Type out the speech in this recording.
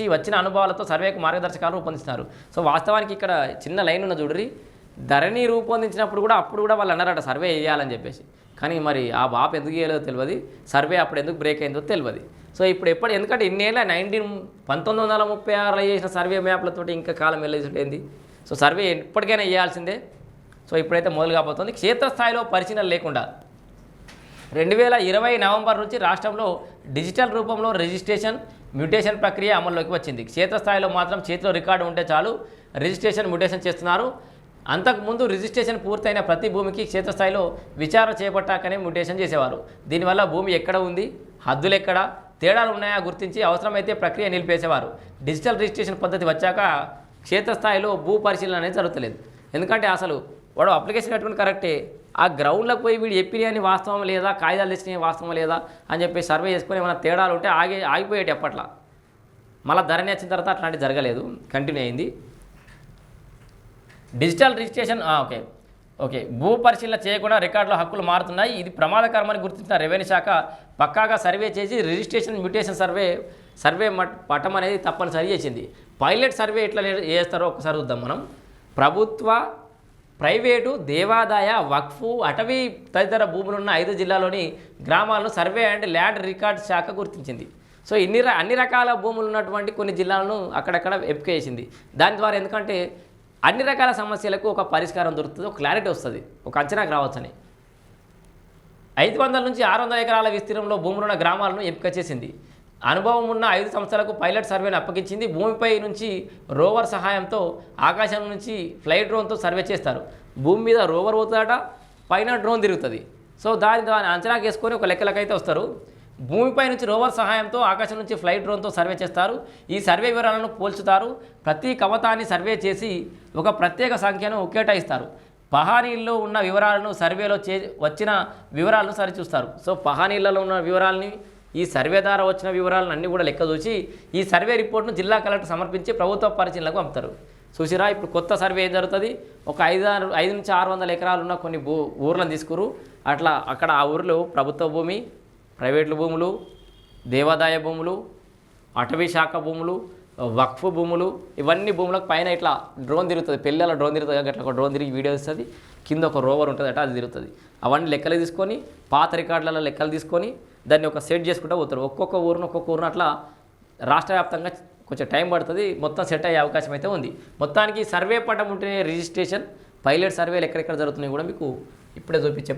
నుంచి వచ్చిన అనుభవాలతో సర్వేకు మార్గదర్శకాలు రూపొందిస్తున్నారు. సో వాస్తవానికి ఇక్కడ చిన్న లైన్ ఉన్న చూడరి ధరణి రూపొందించినప్పుడు కూడా అప్పుడు కూడా వాళ్ళు అన్నారట సర్వే వేయాలని చెప్పేసి. కానీ మరి ఆ బాప్ ఎందుకు చేయలేదో తెలియదు సర్వే అప్పుడు ఎందుకు బ్రేక్ అయిందో తెలియదు. సో ఇప్పుడు ఎప్పుడు ఎందుకంటే ఇన్నేళ్ళ నైన్టీన్ పంతొమ్మిది వందల ముప్పై ఆరులో చేసిన సర్వే మ్యాప్లతో ఇంకా కాలం వెళ్ళేసి సో సర్వే ఎప్పటికైనా చేయాల్సిందే. సో ఇప్పుడైతే మొదలు కాబోతుంది క్షేత్రస్థాయిలో పరిశీలన లేకుండా రెండు వేల ఇరవై నవంబర్ నుంచి రాష్ట్రంలో డిజిటల్ రూపంలో రిజిస్ట్రేషన్ మ్యూటేషన్ ప్రక్రియ అమల్లోకి వచ్చింది. క్షేత్రస్థాయిలో మాత్రం చేతిలో రికార్డు ఉంటే చాలు రిజిస్ట్రేషన్ మ్యూటేషన్ చేస్తున్నారు. అంతకుముందు రిజిస్ట్రేషన్ పూర్తయిన ప్రతి భూమికి క్షేత్రస్థాయిలో విచారణ చేపట్టాకనే మ్యూటేషన్ చేసేవారు. దీనివల్ల భూమి ఎక్కడ ఉంది హద్దులు ఎక్కడ తేడాలు ఉన్నాయా గుర్తించి అవసరమైతే ప్రక్రియ నిలిపేసేవారు. డిజిటల్ రిజిస్ట్రేషన్ పద్ధతి వచ్చాక క్షేత్రస్థాయిలో భూ పరిశీలన అనేది జరుగుతలేదు. ఎందుకంటే అసలు వాడు అప్లికేషన్ కట్టుకుని కరెక్టే. ఆ గ్రౌండ్లోకి పోయి వీడు చెప్పినాయని వాస్తవం లేదా కాగితాలు తెచ్చినాయి వాస్తవం లేదా అని చెప్పి సర్వే చేసుకొని ఏమైనా తేడాలు ఉంటే ఆగి ఆగిపోయేటి ఎప్పట్లా మళ్ళీ ధరణి వచ్చిన తర్వాత అట్లాంటివి జరగలేదు కంటిన్యూ అయింది. డిజిటల్ రిజిస్ట్రేషన్ ఓకే ఓకే భూ పరిశీలన చేయకుండా రికార్డులో హక్కులు మారుతున్నాయి. ఇది ప్రమాదకరమని గుర్తించిన రెవెన్యూ శాఖ పక్కాగా సర్వే చేసి రిజిస్ట్రేషన్ మ్యూటేషన్ సర్వే సర్వే పటం అనేది తప్పనిసరి చేసింది. పైలట్ సర్వే ఎట్లా చేస్తారో ఒకసారి చూద్దాం మనం. ప్రభుత్వ ప్రైవేటు దేవాదాయ వక్ఫు అటవీ తదితర భూములున్న ఐదు జిల్లాలోని గ్రామాలను సర్వే అండ్ ల్యాండ్ రికార్డ్ శాఖ గుర్తించింది. సో ఇన్ని అన్ని రకాల భూములు ఉన్నటువంటి కొన్ని జిల్లాలను అక్కడక్కడ ఎంపిక చేసింది. దాని ద్వారా ఎందుకంటే అన్ని రకాల సమస్యలకు ఒక పరిష్కారం దొరుకుతుంది ఒక క్లారిటీ వస్తుంది ఒక అంచనాకు రావచ్చని. ఐదు వందల నుంచి ఆరు వందల ఎకరాల విస్తీర్ణంలో భూములున్న గ్రామాలను ఎంపిక చేసింది. అనుభవం ఉన్న ఐదు సంవత్సరాలకు పైలట్ సర్వేను అప్పగించింది. భూమిపై నుంచి రోవర్ సహాయంతో ఆకాశం నుంచి ఫ్లైట్ డ్రోన్తో సర్వే చేస్తారు. భూమి మీద రోవర్ పోతుందట పైన డ్రోన్ తిరుగుతుంది. సో దాని దాని అంచనాకి వేసుకొని ఒక లెక్కలకైతే వస్తారు. భూమిపై నుంచి రోవర్ సహాయంతో ఆకాశం నుంచి ఫ్లైట్ డ్రోన్తో సర్వే చేస్తారు. ఈ సర్వే వివరాలను పోల్చుతారు. ప్రతి కవతాన్ని సర్వే చేసి ఒక ప్రత్యేక సంఖ్యను కేటాయిస్తారు. పహానీల్లో ఉన్న వివరాలను సర్వేలో చే వచ్చిన వివరాలను సరిచూస్తారు. సో పహానీలలో ఉన్న వివరాలని ఈ సర్వే ద్వారా వచ్చిన వివరాలను అన్నీ కూడా లెక్క చూసి ఈ సర్వే రిపోర్ట్ను జిల్లా కలెక్టర్ సమర్పించి ప్రభుత్వ పరిశీలనకు పంపుతారు. చూసిరా ఇప్పుడు కొత్త సర్వే ఏం జరుగుతుంది? ఒక ఐదు ఆరు ఐదు నుంచి ఆరు వందల ఎకరాలు ఉన్న కొన్ని భూ ఊర్లను తీసుకురు. అట్లా అక్కడ ఆ ఊర్లో ప్రభుత్వ భూమి ప్రైవేట్లు భూములు దేవాదాయ భూములు అటవీ శాఖ భూములు వక్ఫ్ భూములు ఇవన్నీ భూములకు పైన ఇట్లా డ్రోన్ తిరుగుతుంది. పెళ్ళిళ్ళ డ్రోన్ తిరుగుతుంది. అట్లా ఒక డ్రోన్ తిరిగి వీడియో ఇస్తుంది. కింద ఒక రోవర్ ఉంటుంది. అట అది తిరుగుతుంది. అవన్నీ లెక్కలు తీసుకొని పాత రికార్డులలో లెక్కలు తీసుకొని దాన్ని ఒక సెట్ చేసుకుంటూ పోతారు. ఒక్కొక్క ఊరును ఒక్కొక్క ఊరును అట్లా రాష్ట్ర వ్యాప్తంగా కొంచెం టైం పడుతుంది. మొత్తం సెట్ అయ్యే అవకాశం అయితే ఉంది. మొత్తానికి సర్వే పటం ఉంటేనే రిజిస్ట్రేషన్ పైలట్ సర్వేలు ఎక్కడెక్కడ జరుగుతున్నాయి కూడా మీకు ఇప్పుడే చూపించే